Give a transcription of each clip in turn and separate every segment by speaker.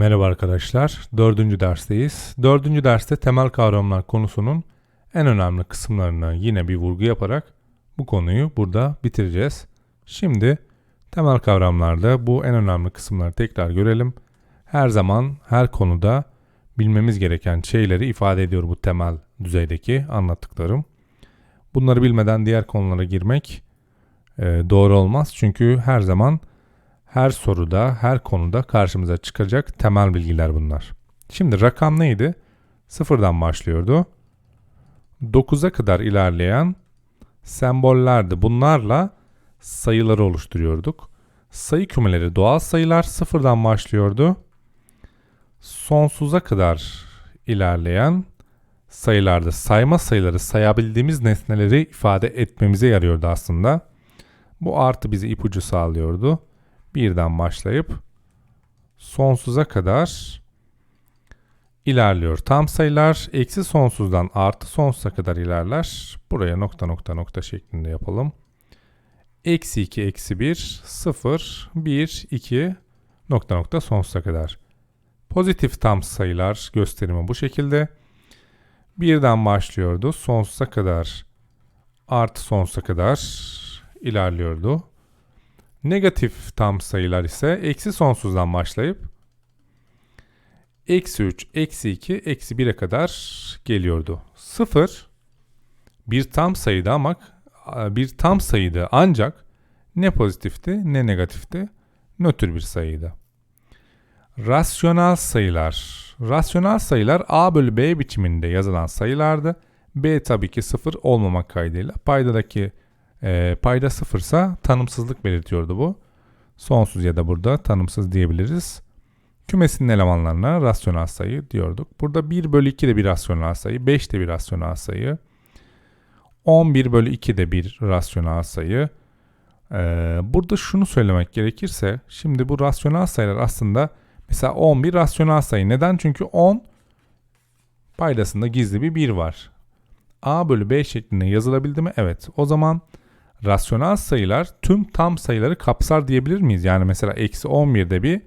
Speaker 1: Merhaba arkadaşlar, dördüncü dersteyiz. Dördüncü derste temel kavramlar konusunun en önemli kısımlarına yine bir vurgu yaparak bu konuyu burada bitireceğiz. Şimdi temel kavramlarda bu en önemli kısımları tekrar görelim. Her zaman her konuda bilmemiz gereken şeyleri ifade ediyor bu temel düzeydeki anlattıklarım. Bunları bilmeden diğer konulara girmek e, doğru olmaz. Çünkü her zaman her soruda, her konuda karşımıza çıkacak temel bilgiler bunlar. Şimdi rakam neydi? Sıfırdan başlıyordu. 9'a kadar ilerleyen sembollerdi. Bunlarla sayıları oluşturuyorduk. Sayı kümeleri doğal sayılar sıfırdan başlıyordu. Sonsuza kadar ilerleyen sayılarda sayma sayıları sayabildiğimiz nesneleri ifade etmemize yarıyordu aslında. Bu artı bize ipucu sağlıyordu birden başlayıp sonsuza kadar ilerliyor. Tam sayılar eksi sonsuzdan artı sonsuza kadar ilerler. Buraya nokta nokta nokta şeklinde yapalım. Eksi 2, eksi 1, 0, 1, 2, nokta nokta sonsuza kadar. Pozitif tam sayılar gösterimi bu şekilde. Birden başlıyordu. Sonsuza kadar artı sonsuza kadar ilerliyordu. Negatif tam sayılar ise eksi sonsuzdan başlayıp eksi 3, eksi 2, eksi 1'e kadar geliyordu. 0 bir tam sayıydı ama bir tam sayıydı ancak ne pozitifti ne negatifti nötr bir sayıydı. Rasyonel sayılar. Rasyonel sayılar a bölü b biçiminde yazılan sayılardı. b tabii ki 0 olmamak kaydıyla paydadaki e, payda sıfırsa tanımsızlık belirtiyordu bu. Sonsuz ya da burada tanımsız diyebiliriz. Kümesinin elemanlarına rasyonel sayı diyorduk. Burada 1 bölü 2 de bir rasyonel sayı, 5 de bir rasyonel sayı. 11 bölü 2 de bir rasyonel sayı. Ee, burada şunu söylemek gerekirse, şimdi bu rasyonel sayılar aslında mesela 11 rasyonel sayı. Neden? Çünkü 10 paydasında gizli bir 1 var. A bölü B şeklinde yazılabildi mi? Evet. O zaman rasyonel sayılar tüm tam sayıları kapsar diyebilir miyiz? Yani mesela eksi 11'de bir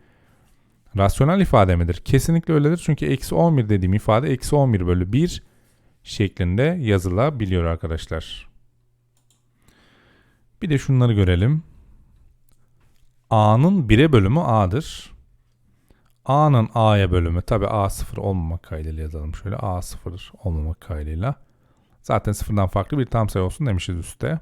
Speaker 1: rasyonel ifade midir? Kesinlikle öyledir. Çünkü eksi 11 dediğim ifade eksi 11 bölü 1 şeklinde yazılabiliyor arkadaşlar. Bir de şunları görelim. A'nın 1'e bölümü A'dır. A'nın A'ya bölümü tabi A 0 olmamak kaydıyla yazalım şöyle. A 0 olmamak kaydıyla. Zaten sıfırdan farklı bir tam sayı olsun demişiz üstte.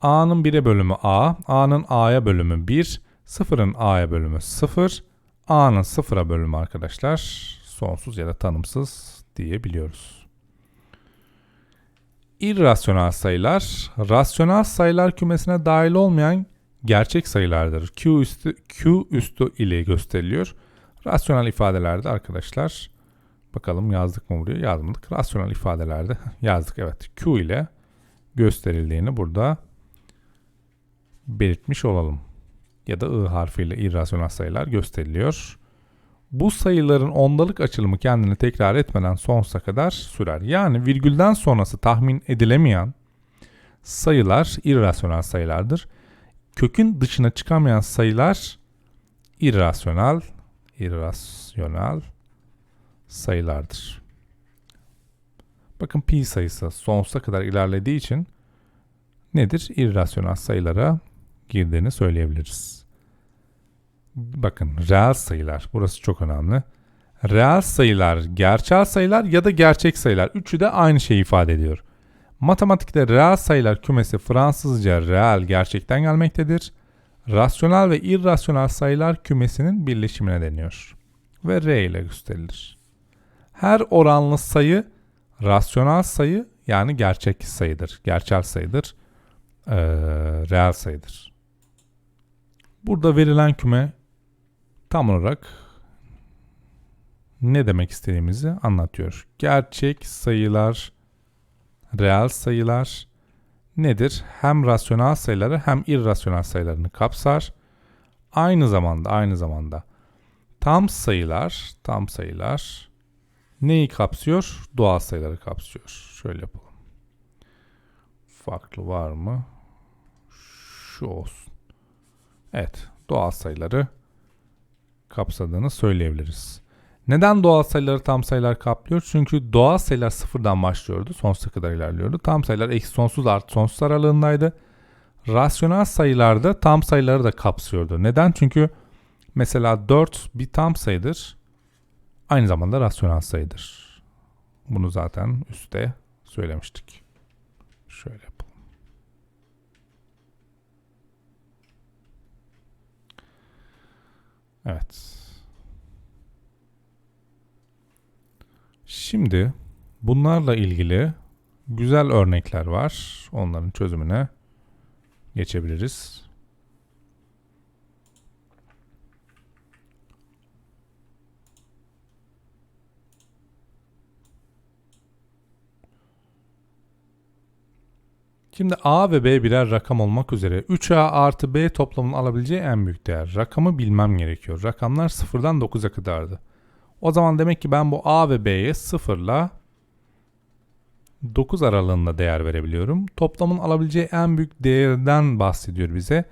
Speaker 1: A'nın 1'e bölümü A, A'nın A'ya bölümü 1, 0'ın A'ya bölümü 0, A'nın 0'a bölümü arkadaşlar sonsuz ya da tanımsız diyebiliyoruz. İrrasyonel sayılar, rasyonel sayılar kümesine dahil olmayan gerçek sayılardır. Q üstü, Q üstü ile gösteriliyor. Rasyonel ifadelerde arkadaşlar bakalım yazdık mı buraya yazmadık. Rasyonel ifadelerde yazdık evet Q ile gösterildiğini burada belirtmiş olalım. Ya da I harfiyle irrasyonel sayılar gösteriliyor. Bu sayıların ondalık açılımı kendini tekrar etmeden sonsuza kadar sürer. Yani virgülden sonrası tahmin edilemeyen sayılar irrasyonel sayılardır. Kökün dışına çıkamayan sayılar irrasyonel, irrasyonel sayılardır. Bakın pi sayısı sonsuza kadar ilerlediği için nedir? İrrasyonel sayılara girdiğini söyleyebiliriz. Bakın reel sayılar. Burası çok önemli. Reel sayılar, gerçel sayılar ya da gerçek sayılar. Üçü de aynı şeyi ifade ediyor. Matematikte reel sayılar kümesi Fransızca reel gerçekten gelmektedir. Rasyonel ve irrasyonel sayılar kümesinin birleşimine deniyor. Ve R ile gösterilir. Her oranlı sayı rasyonel sayı yani gerçek sayıdır. Gerçel sayıdır. Ee, reel sayıdır. Burada verilen küme tam olarak ne demek istediğimizi anlatıyor. Gerçek sayılar, reel sayılar nedir? Hem rasyonel sayıları hem irrasyonel sayılarını kapsar. Aynı zamanda aynı zamanda tam sayılar, tam sayılar neyi kapsıyor? Doğal sayıları kapsıyor. Şöyle yapalım. Farklı var mı? Şu olsun. Evet, doğal sayıları kapsadığını söyleyebiliriz. Neden doğal sayıları tam sayılar kaplıyor? Çünkü doğal sayılar sıfırdan başlıyordu. Sonsuza kadar ilerliyordu. Tam sayılar eksi sonsuz artı sonsuz aralığındaydı. Rasyonel sayılarda tam sayıları da kapsıyordu. Neden? Çünkü mesela 4 bir tam sayıdır. Aynı zamanda rasyonel sayıdır. Bunu zaten üstte söylemiştik. Şöyle yapalım. Evet. Şimdi bunlarla ilgili güzel örnekler var. Onların çözümüne geçebiliriz. Şimdi A ve B birer rakam olmak üzere 3A artı B toplamının alabileceği en büyük değer. Rakamı bilmem gerekiyor. Rakamlar sıfırdan 9'a kadardı. O zaman demek ki ben bu A ve B'ye 0 ile 9 aralığında değer verebiliyorum. Toplamın alabileceği en büyük değerden bahsediyor bize.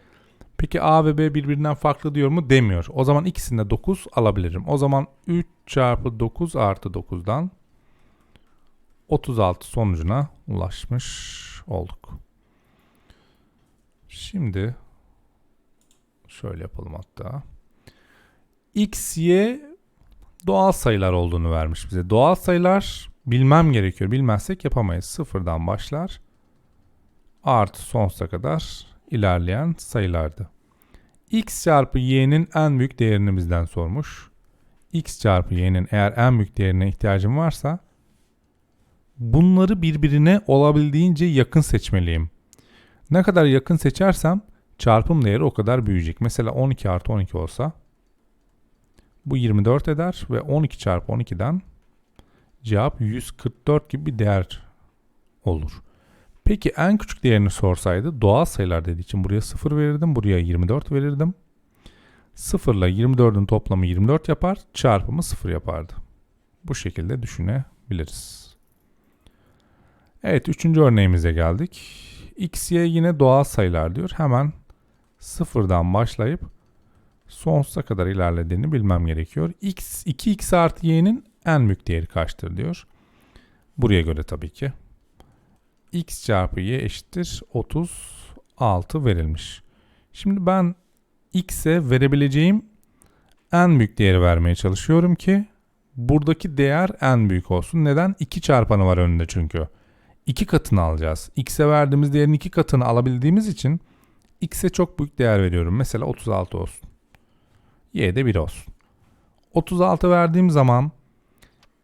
Speaker 1: Peki A ve B birbirinden farklı diyor mu? Demiyor. O zaman ikisinde 9 alabilirim. O zaman 3 çarpı 9 artı 9'dan 36 sonucuna ulaşmış olduk. Şimdi şöyle yapalım hatta. X, Y doğal sayılar olduğunu vermiş bize. Doğal sayılar bilmem gerekiyor. Bilmezsek yapamayız. Sıfırdan başlar. Artı sonsuza kadar ilerleyen sayılardı. X çarpı Y'nin en büyük değerini bizden sormuş. X çarpı Y'nin eğer en büyük değerine ihtiyacım varsa bunları birbirine olabildiğince yakın seçmeliyim. Ne kadar yakın seçersem çarpım değeri o kadar büyüyecek. Mesela 12 artı 12 olsa bu 24 eder ve 12 çarpı 12'den cevap 144 gibi bir değer olur. Peki en küçük değerini sorsaydı doğal sayılar dediği için buraya 0 verirdim. Buraya 24 verirdim. 0 ile 24'ün toplamı 24 yapar. Çarpımı 0 yapardı. Bu şekilde düşünebiliriz. Evet üçüncü örneğimize geldik. X, Y yine doğal sayılar diyor. Hemen sıfırdan başlayıp sonsuza kadar ilerlediğini bilmem gerekiyor. X, 2x artı y'nin en büyük değeri kaçtır diyor. Buraya göre tabii ki. x çarpı y eşittir 36 verilmiş. Şimdi ben x'e verebileceğim en büyük değeri vermeye çalışıyorum ki buradaki değer en büyük olsun. Neden? 2 çarpanı var önünde çünkü. 2 katını alacağız. X'e verdiğimiz değerin 2 katını alabildiğimiz için X'e çok büyük değer veriyorum. Mesela 36 olsun. Y de 1 olsun. 36 verdiğim zaman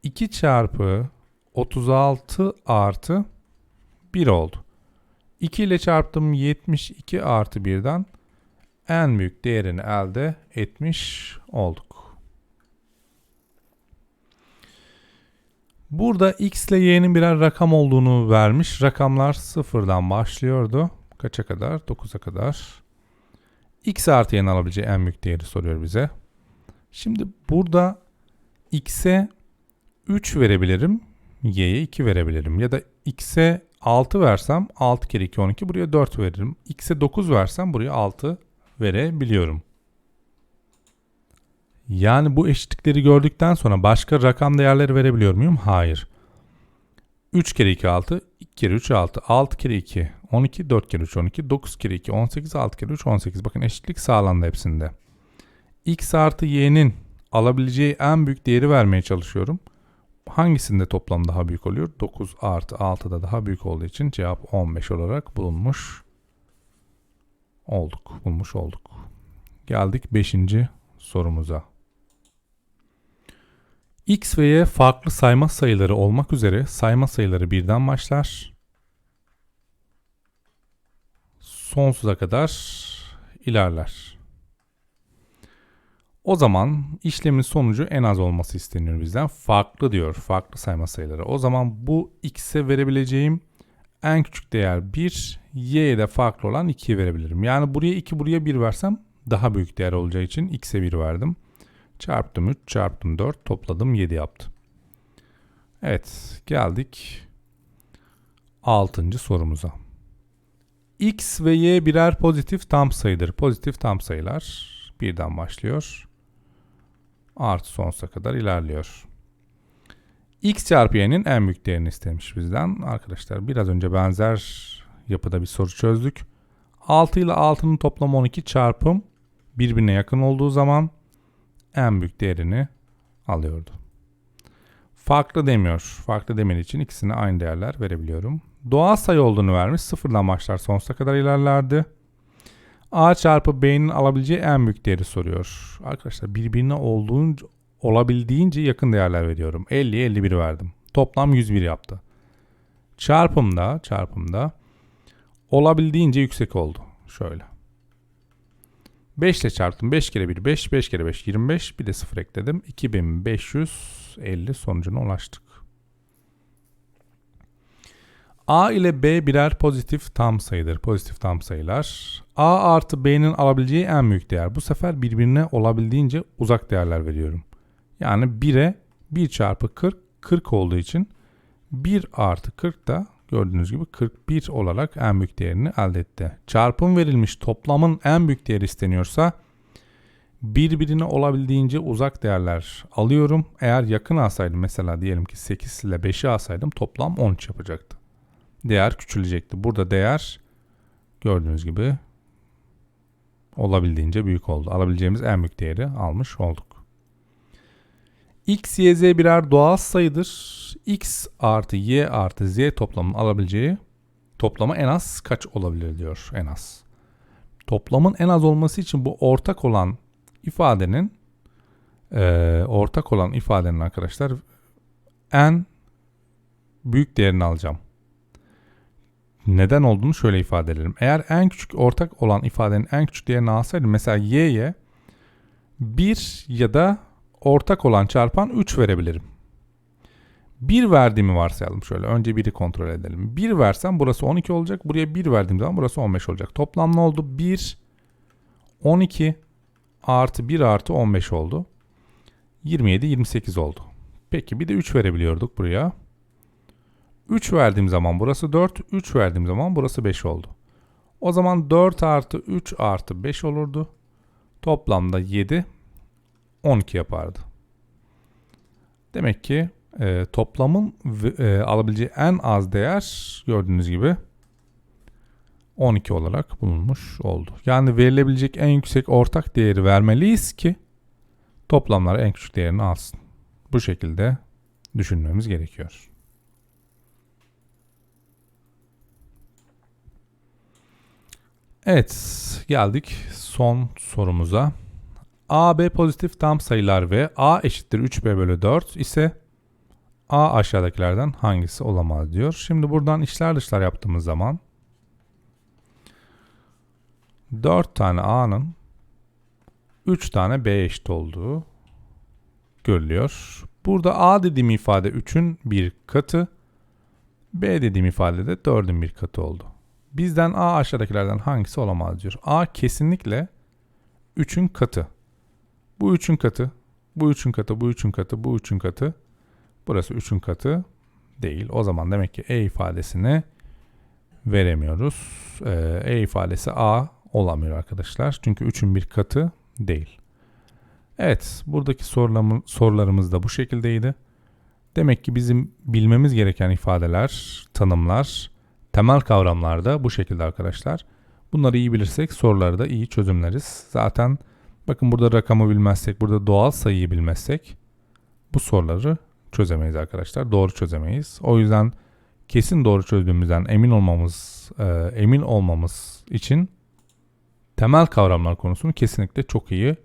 Speaker 1: 2 çarpı 36 artı 1 oldu. 2 ile çarptım 72 artı 1'den en büyük değerini elde etmiş olduk. Burada x ile y'nin birer rakam olduğunu vermiş. Rakamlar sıfırdan başlıyordu. Kaça kadar? 9'a kadar x artı y'nin alabileceği en büyük değeri soruyor bize. Şimdi burada x'e 3 verebilirim. y'ye 2 verebilirim. Ya da x'e 6 versem 6 kere 2 12 buraya 4 veririm. x'e 9 versem buraya 6 verebiliyorum. Yani bu eşitlikleri gördükten sonra başka rakam değerleri verebiliyor muyum? Hayır. 3 kere 2 6, 2 kere 3 6, 6 kere 2 12, 4 kere 3 12, 9 kere 2 18, 6 kere 3 18. Bakın eşitlik sağlandı hepsinde. X artı Y'nin alabileceği en büyük değeri vermeye çalışıyorum. Hangisinde toplam daha büyük oluyor? 9 artı 6 da daha büyük olduğu için cevap 15 olarak bulunmuş olduk. Bulmuş olduk. Geldik 5. sorumuza. X ve Y farklı sayma sayıları olmak üzere sayma sayıları birden başlar. Sonsuza kadar ilerler. O zaman işlemin sonucu en az olması isteniyor bizden. Farklı diyor. Farklı sayma sayıları. O zaman bu x'e verebileceğim en küçük değer 1, y'ye de farklı olan 2'yi verebilirim. Yani buraya 2, buraya 1 versem daha büyük değer olacağı için x'e 1 verdim. Çarptım 3, çarptım 4, topladım 7 yaptı. Evet, geldik 6. sorumuza. X ve Y birer pozitif tam sayıdır. Pozitif tam sayılar birden başlıyor. artı sonsuza kadar ilerliyor. x çarpı y'nin en büyük değerini istemiş bizden. Arkadaşlar biraz önce benzer yapıda bir soru çözdük. 6 ile 6'nın toplamı 12 çarpım birbirine yakın olduğu zaman en büyük değerini alıyordu. Farklı demiyor. Farklı demediği için ikisine aynı değerler verebiliyorum. Doğal sayı olduğunu vermiş. Sıfırdan başlar sonsuza kadar ilerlerdi. A çarpı B'nin alabileceği en büyük değeri soruyor. Arkadaşlar birbirine olduğunca, olabildiğince yakın değerler veriyorum. 50'ye 51 verdim. Toplam 101 yaptı. Çarpımda, çarpımda olabildiğince yüksek oldu. Şöyle. 5 ile çarptım. 5 kere 1 5, 5 kere 5 25. Bir de 0 ekledim. 2550 sonucuna ulaştık. A ile B birer pozitif tam sayıdır. Pozitif tam sayılar. A artı B'nin alabileceği en büyük değer. Bu sefer birbirine olabildiğince uzak değerler veriyorum. Yani 1'e 1 çarpı 40, 40 olduğu için 1 artı 40 da gördüğünüz gibi 41 olarak en büyük değerini elde etti. Çarpım verilmiş toplamın en büyük değeri isteniyorsa birbirine olabildiğince uzak değerler alıyorum. Eğer yakın alsaydım mesela diyelim ki 8 ile 5'i alsaydım toplam 13 yapacaktı. Değer küçülecekti. Burada değer gördüğünüz gibi olabildiğince büyük oldu. Alabileceğimiz en büyük değeri almış olduk. X, Y, Z birer doğal sayıdır. X artı Y artı Z toplamının alabileceği toplamı en az kaç olabilir diyor en az. Toplamın en az olması için bu ortak olan ifadenin e, ortak olan ifadenin arkadaşlar en büyük değerini alacağım. Neden olduğunu şöyle ifade edelim. Eğer en küçük ortak olan ifadenin en küçük değerini alsaydım mesela y'ye 1 ya da ortak olan çarpan 3 verebilirim. 1 verdiğimi varsayalım şöyle. Önce 1'i kontrol edelim. 1 versem burası 12 olacak. Buraya 1 verdiğim zaman burası 15 olacak. Toplam ne oldu? 1, 12 artı 1 artı 15 oldu. 27, 28 oldu. Peki bir de 3 verebiliyorduk buraya. 3 verdiğim zaman burası 4, 3 verdiğim zaman burası 5 oldu. O zaman 4 artı 3 artı 5 olurdu. Toplamda 7, 12 yapardı. Demek ki e, toplamın e, alabileceği en az değer gördüğünüz gibi 12 olarak bulunmuş oldu. Yani verilebilecek en yüksek ortak değeri vermeliyiz ki toplamlar en küçük değerini alsın. Bu şekilde düşünmemiz gerekiyor. Evet, geldik son sorumuza. A, B pozitif tam sayılar ve A eşittir 3B bölü 4 ise A aşağıdakilerden hangisi olamaz diyor. Şimdi buradan işler dışlar yaptığımız zaman 4 tane A'nın 3 tane B eşit olduğu görülüyor. Burada A dediğim ifade 3'ün bir katı, B dediğim ifade de 4'ün bir katı oldu. Bizden A aşağıdakilerden hangisi olamaz diyor. A kesinlikle 3'ün katı. Bu 3'ün katı, bu 3'ün katı, bu 3'ün katı, bu 3'ün katı. Burası 3'ün katı değil. O zaman demek ki E ifadesini veremiyoruz. Ee, e ifadesi A olamıyor arkadaşlar. Çünkü 3'ün bir katı değil. Evet buradaki sorularımız da bu şekildeydi. Demek ki bizim bilmemiz gereken ifadeler, tanımlar, temel kavramlar da bu şekilde arkadaşlar. Bunları iyi bilirsek soruları da iyi çözümleriz. Zaten bakın burada rakamı bilmezsek, burada doğal sayıyı bilmezsek bu soruları çözemeyiz arkadaşlar. Doğru çözemeyiz. O yüzden kesin doğru çözdüğümüzden emin olmamız e, emin olmamız için temel kavramlar konusunu kesinlikle çok iyi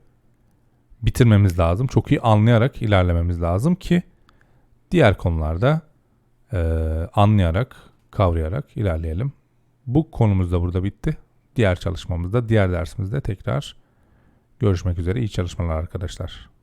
Speaker 1: bitirmemiz lazım. Çok iyi anlayarak ilerlememiz lazım ki diğer konularda e, anlayarak, kavrayarak ilerleyelim. Bu konumuz da burada bitti. Diğer çalışmamızda, diğer dersimizde tekrar görüşmek üzere. İyi çalışmalar arkadaşlar.